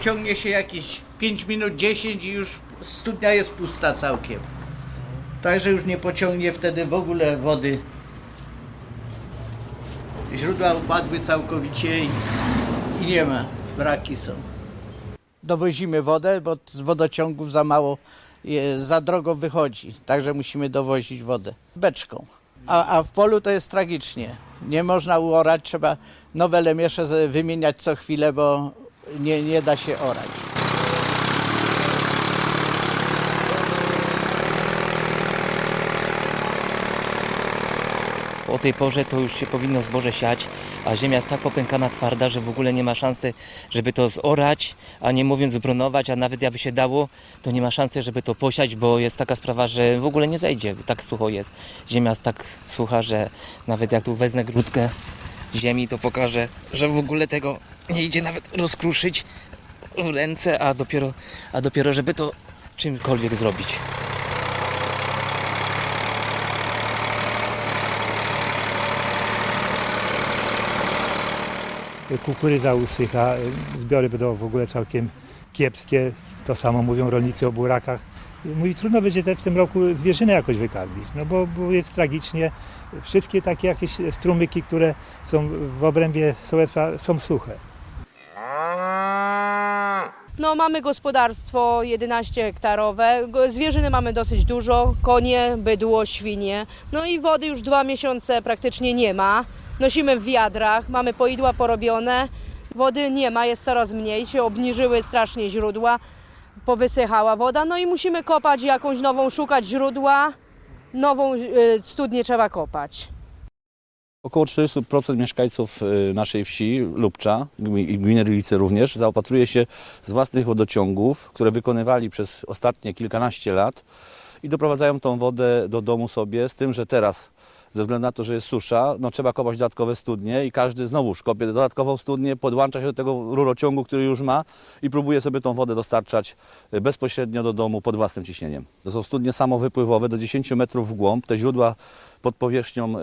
pociągnie się jakieś 5 minut, 10 i już studnia jest pusta całkiem. Także już nie pociągnie wtedy w ogóle wody. Źródła upadły całkowicie i, i nie ma, braki są. Dowozimy wodę, bo z wodociągów za mało, za drogo wychodzi, także musimy dowozić wodę beczką. A, a w polu to jest tragicznie. Nie można uorać, trzeba nowe lemiesze wymieniać co chwilę, bo nie, nie da się orać. O tej porze to już się powinno zboże siać, a ziemia jest tak popękana twarda, że w ogóle nie ma szansy, żeby to zorać, a nie mówiąc zbronować, a nawet jakby się dało, to nie ma szansy, żeby to posiać, bo jest taka sprawa, że w ogóle nie zejdzie, tak sucho jest. Ziemia jest tak sucha, że nawet jak tu wezmę grudkę ziemi, to pokażę, że w ogóle tego nie idzie nawet rozkruszyć ręce, a dopiero, a dopiero żeby to czymkolwiek zrobić. kukurydza usycha, zbiory będą w ogóle całkiem kiepskie. To samo mówią rolnicy o burakach. Mówi, trudno będzie te, w tym roku zwierzynę jakoś wykarmić, no bo, bo jest tragicznie. Wszystkie takie jakieś strumyki, które są w obrębie sołectwa są suche. No, mamy gospodarstwo 11 hektarowe. Zwierzyny mamy dosyć dużo: konie, bydło, świnie. No i wody już dwa miesiące praktycznie nie ma. Nosimy w wiadrach, mamy poidła porobione. Wody nie ma, jest coraz mniej. Się obniżyły strasznie źródła, powysychała woda. No i musimy kopać jakąś nową, szukać źródła. Nową y, studnię trzeba kopać. Około 40% mieszkańców y, naszej wsi, Lubcza i gminy Rylice również, zaopatruje się z własnych wodociągów, które wykonywali przez ostatnie kilkanaście lat i doprowadzają tą wodę do domu sobie, z tym, że teraz ze względu na to, że jest susza, no trzeba kopać dodatkowe studnie i każdy znowuż kopie dodatkową studnię, podłącza się do tego rurociągu, który już ma i próbuje sobie tą wodę dostarczać y, bezpośrednio do domu pod własnym ciśnieniem. To są studnie samowypływowe do 10 metrów w głąb. Te źródła pod powierzchnią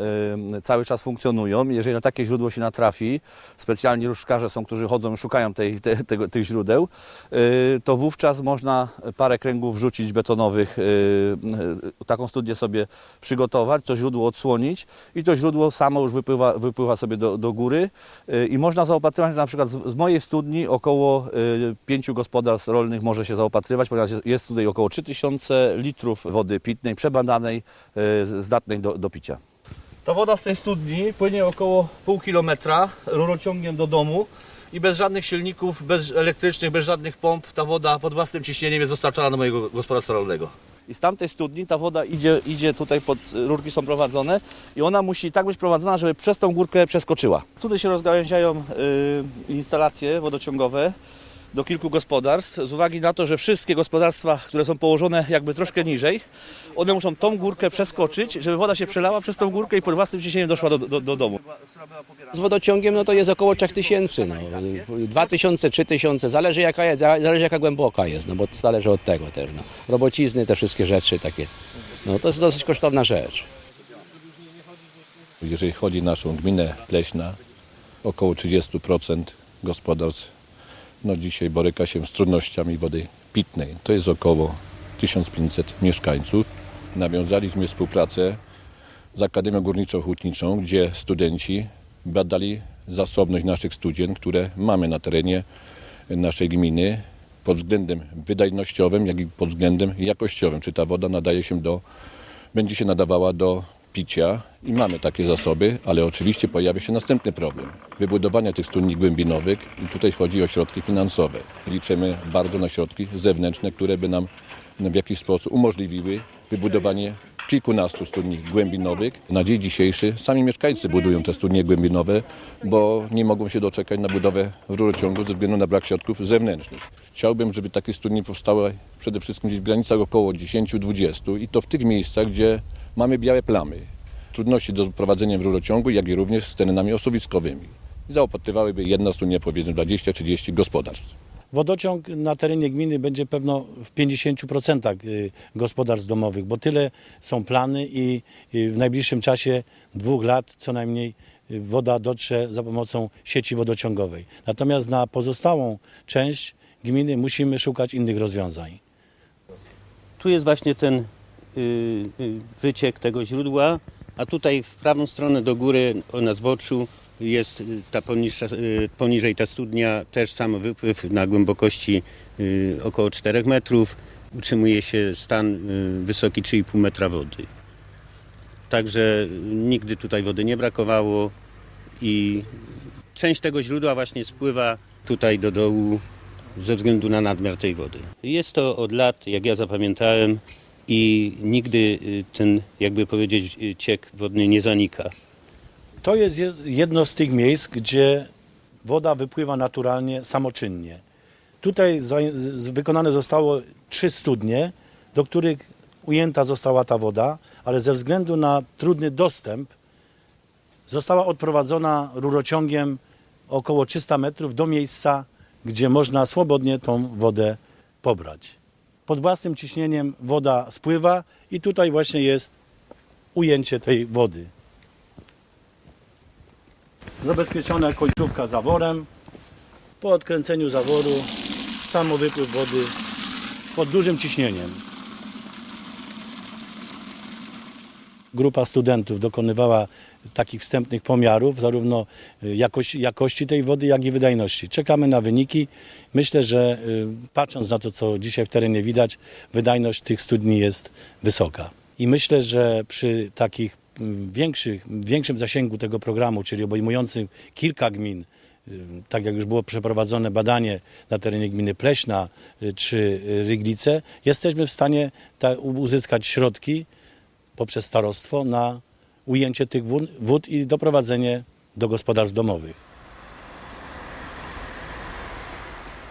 y, cały czas funkcjonują. Jeżeli na takie źródło się natrafi, specjalni różdżkarze są, którzy chodzą i szukają tej, te, tego, tych źródeł, y, to wówczas można parę kręgów wrzucić betonowych, y, taką studnię sobie przygotować, to źródło odsłonić i to źródło samo już wypływa, wypływa sobie do, do góry y, i można zaopatrywać na przykład z, z mojej studni około y, pięciu gospodarstw rolnych może się zaopatrywać, ponieważ jest- tutaj około 3000 litrów wody pitnej, przebadanej, y, zdatnej do, do picia. Ta woda z tej studni płynie około pół kilometra rurociągiem do domu i bez żadnych silników, bez elektrycznych, bez żadnych pomp ta woda pod własnym ciśnieniem jest dostarczana do mojego gospodarstwa rolnego. I z tamtej studni ta woda idzie, idzie tutaj pod, rurki są prowadzone i ona musi tak być prowadzona, żeby przez tą górkę przeskoczyła. Tutaj się rozgałęziają y, instalacje wodociągowe do kilku gospodarstw z uwagi na to, że wszystkie gospodarstwa, które są położone jakby troszkę niżej, one muszą tą górkę przeskoczyć, żeby woda się przelała przez tą górkę i pod własnym ciśnieniem doszła do, do, do domu. Z wodociągiem no to jest około 3000, no. 2000, 3000, zależy jaka jest, zależy jaka głęboka jest, no bo to zależy od tego też, no. Robocizny, te wszystkie rzeczy takie. No to jest dosyć kosztowna rzecz. Jeżeli chodzi o naszą gminę Pleśna, około 30% gospodarstw no dzisiaj boryka się z trudnościami wody pitnej. To jest około 1500 mieszkańców. Nawiązaliśmy współpracę z Akademią Górniczo-Hutniczą, gdzie studenci badali zasobność naszych studien, które mamy na terenie naszej gminy pod względem wydajnościowym, jak i pod względem jakościowym. Czy ta woda nadaje się do, będzie się nadawała do picia i mamy takie zasoby, ale oczywiście pojawia się następny problem. Wybudowania tych studni głębinowych i tutaj chodzi o środki finansowe. Liczymy bardzo na środki zewnętrzne, które by nam w jakiś sposób umożliwiły wybudowanie kilkunastu studni głębinowych. Na dzień dzisiejszy sami mieszkańcy budują te studnie głębinowe, bo nie mogą się doczekać na budowę rurociągu ze względu na brak środków zewnętrznych. Chciałbym, żeby takie studnie powstały przede wszystkim gdzieś w granicach około 10-20 i to w tych miejscach, gdzie mamy białe plamy. Trudności do prowadzenia rurociągu, jak i również z terenami osuwiskowymi. I zaopatrywałyby jedna studnia powiedzmy 20-30 gospodarstw. Wodociąg na terenie gminy będzie pewno w 50% y, gospodarstw domowych, bo tyle są plany i y, w najbliższym czasie dwóch lat co najmniej y, woda dotrze za pomocą sieci wodociągowej. Natomiast na pozostałą część gminy musimy szukać innych rozwiązań. Tu jest właśnie ten wyciek tego źródła, a tutaj w prawą stronę do góry na zboczu jest y, ta poniższa, y, poniżej ta studnia, też sam wypływ na głębokości y, około 4 metrów. Utrzymuje się stan wysoki 3,5 metra wody. Także nigdy tutaj wody nie brakowało i część tego źródła właśnie spływa tutaj do dołu ze względu na nadmiar tej wody. Jest to od lat, jak ja zapamiętałem, i nigdy ten, jakby powiedzieć, ciek wodny nie zanika. To jest je- jedno z tych miejsc, gdzie woda wypływa naturalnie, samoczynnie. Tutaj wykonane zostało trzy studnie, do których ujęta została ta woda, ale ze względu na trudny dostęp została odprowadzona rurociągiem około 300 metrów do miejsca, gdzie można swobodnie tą wodę pobrać. Pod własnym ciśnieniem woda spływa i tutaj właśnie jest ujęcie tej wody. Zabezpieczona końcówka zaworem. Po odkręceniu zaworu samowypływ wody pod dużym ciśnieniem. Grupa studentów dokonywała takich wstępnych pomiarów, zarówno y, jakości, jakości tej wody, jak i wydajności. Czekamy na wyniki. Myślę, że y, patrząc na to, co dzisiaj w terenie widać, wydajność tych studni jest wysoka. I myślę, że przy takich większych, większym zasięgu tego programu, czyli obejmującym kilka gmin, y, tak jak już było przeprowadzone badanie na terenie gminy Pleśna y, czy Ryglice, jesteśmy w stanie ta, uzyskać środki poprzez starostwo na ujęcie tych wód i doprowadzenie do gospodarstw domowych.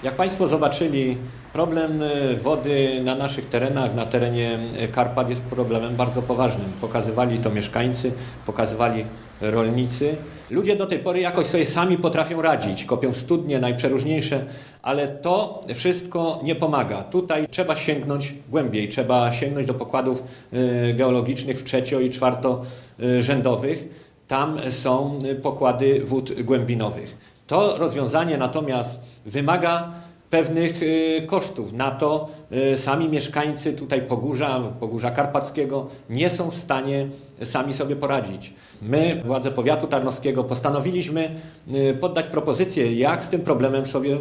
Jak Państwo zobaczyli, problem y, wody na naszych terenach, na terenie y, Karpat jest problemem bardzo poważnym. Pokazywali to mieszkańcy, pokazywali rolnicy. Ludzie do tej pory jakoś sobie sami potrafią radzić, kopią studnie najprzeróżniejsze, ale to wszystko nie pomaga. Tutaj trzeba sięgnąć głębiej, trzeba sięgnąć do pokładów y, geologicznych w trzecio i czwartorzędowych. Tam są pokłady wód głębinowych. To rozwiązanie natomiast wymaga pewnych y, kosztów. Na to y, sami mieszkańcy tutaj Pogórza, Pogórza Karpackiego nie są w stanie sami sobie poradzić. My, władze powiatu tarnowskiego, postanowiliśmy y, poddać propozycję, jak z tym problemem sobie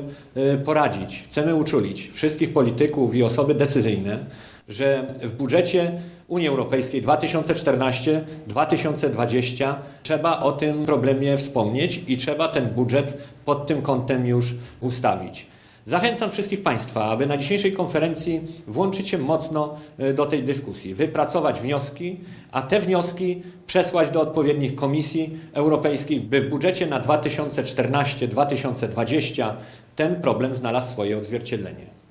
poradzić. Chcemy uczulić wszystkich polityków i osoby decyzyjne, że w budżecie Unii Europejskiej 2014-2020 trzeba o tym problemie wspomnieć i trzeba ten budżet pod tym kątem już ustawić. Zachęcam wszystkich Państwa, aby na dzisiejszej konferencji włączyć się mocno e, do tej dyskusji, wypracować wnioski, a te wnioski przesłać do odpowiednich komisji europejskich, by w budżecie na 2014-2020 ten problem znalazł swoje odzwierciedlenie.